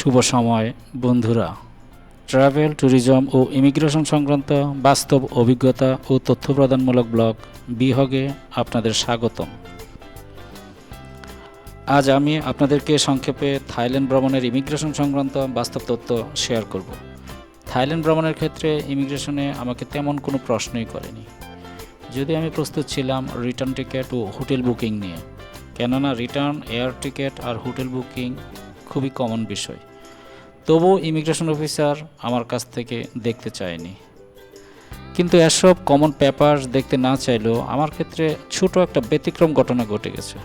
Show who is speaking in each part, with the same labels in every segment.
Speaker 1: শুভ সময়, বন্ধুরা। Travel tourism ও immigration সংক্রান্ত বাস্তব অভিজ্ঞতা ও তথ্য প্রদানমূলক ব্লগ বিহগে আপনাদের স্বাগতম। আজ আমি আপনাদেরকে সংক্ষেপে থাইল্যান্ড ভ্রমণের ইমিগ্রেশন সংক্রান্ত বাস্তব তথ্য শেয়ার করব। থাইল্যান্ড ভ্রমণের ক্ষেত্রে ইমিগ্রেশনে আমাকে তেমন কোনো প্রশ্নই করেনি। যদি আমি প্রস্তুত ছিলাম রিটার্ন টিকিট ও হোটেল বুকিং নিয়ে, কেননা রিটার্ন এয়ার টিকিট আর হোটেল বুকিং খুবই কমন বিষয়। তবুও ইমিগ্রেশন অফিসার আমার কাছ থেকে দেখতে চায়নি। কিন্তু এসব কমন পেপারস দেখতে না চাইলেও আমার ক্ষেত্রে ছোট একটা ব্যতিক্রম ঘটনা ঘটে গেছে।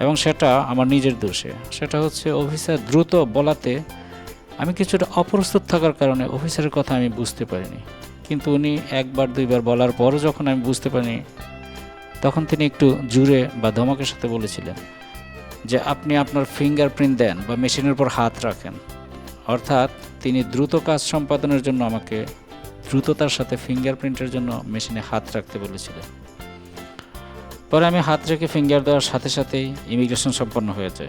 Speaker 1: এবং সেটা আমার নিজের দোষে। সেটা হচ্ছে অফিসার দ্রুত বলাতে আমি কিছুটা অপ্রস্তুত থাকার কারণে অফিসারের কথা আমি বুঝতে পারিনি। কিন্তু উনি একবার, দুইবার বলার পরও যখন আমি বুঝতে পারিনি, তখন তিনি একটু জুড়ে বা ধমকের সাথে বলেছিলেন যে, আপনি আপনার ফিঙ্গারপ্রিন্ট দেন বা মেশিনের উপর হাত রাখেন। অর্থাৎ তিনি দ্রুত কাজ সম্পাদনের জন্য আমাকে দ্রুততার সাথে ফিঙ্গারপ্রিন্টের জন্য মেশিনে হাত রাখতে বলেছিলেন। পরে আমি হাত রেখে ফিঙ্গার দেওয়ার সাথে সাথেই ইমিগ্রেশন সম্পন্ন হয়ে যায়।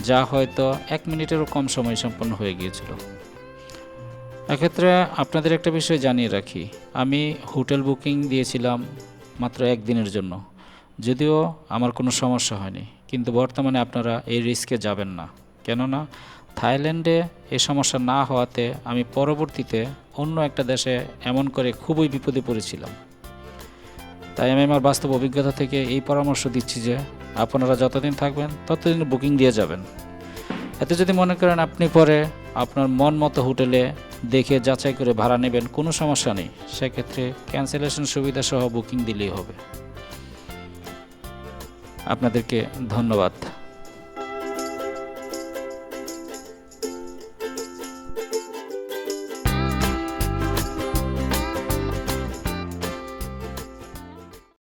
Speaker 1: যা হয়তো এক মিনিটেরও কম সময় সম্পন্ন হয়ে গিয়েছিল। এক্ষেত্রে আপনাদের একটা বিষয় জানিয়ে রাখি। আমি হোটেল বুকিং দিয়েছিলাম মাত্র একদিনের জন্য। যদিও আমার কোনো সমস্যা হয়নি। কিন্তু বর্তমানে আপনারা এই রিস্কে যাবেন না। কেননা থাইল্যান্ডে এই সমস্যা না হওয়াতে আমি পরবর্তীতে অন্য একটা দেশে এমন করে খুবই বিপদে পড়েছিলাম। তাই আমি আমার বাস্তব অভিজ্ঞতা থেকে এই পরামর্শ দিচ্ছি যে আপনারা যতদিন থাকবেন, ততদিন বুকিং দিয়ে যাবেন। এতে যদি মনে করেন আপনি পরে আপনার মন মতো হোটেলে দেখে যাচাই করে ভাড়া নেবেন, কোনো সমস্যা নেই। সেক্ষেত্রে ক্যান্সেলেশন সুবিধা সহ বুকিং দিলেই হবে। আপনাদেরকে ধন্যবাদ।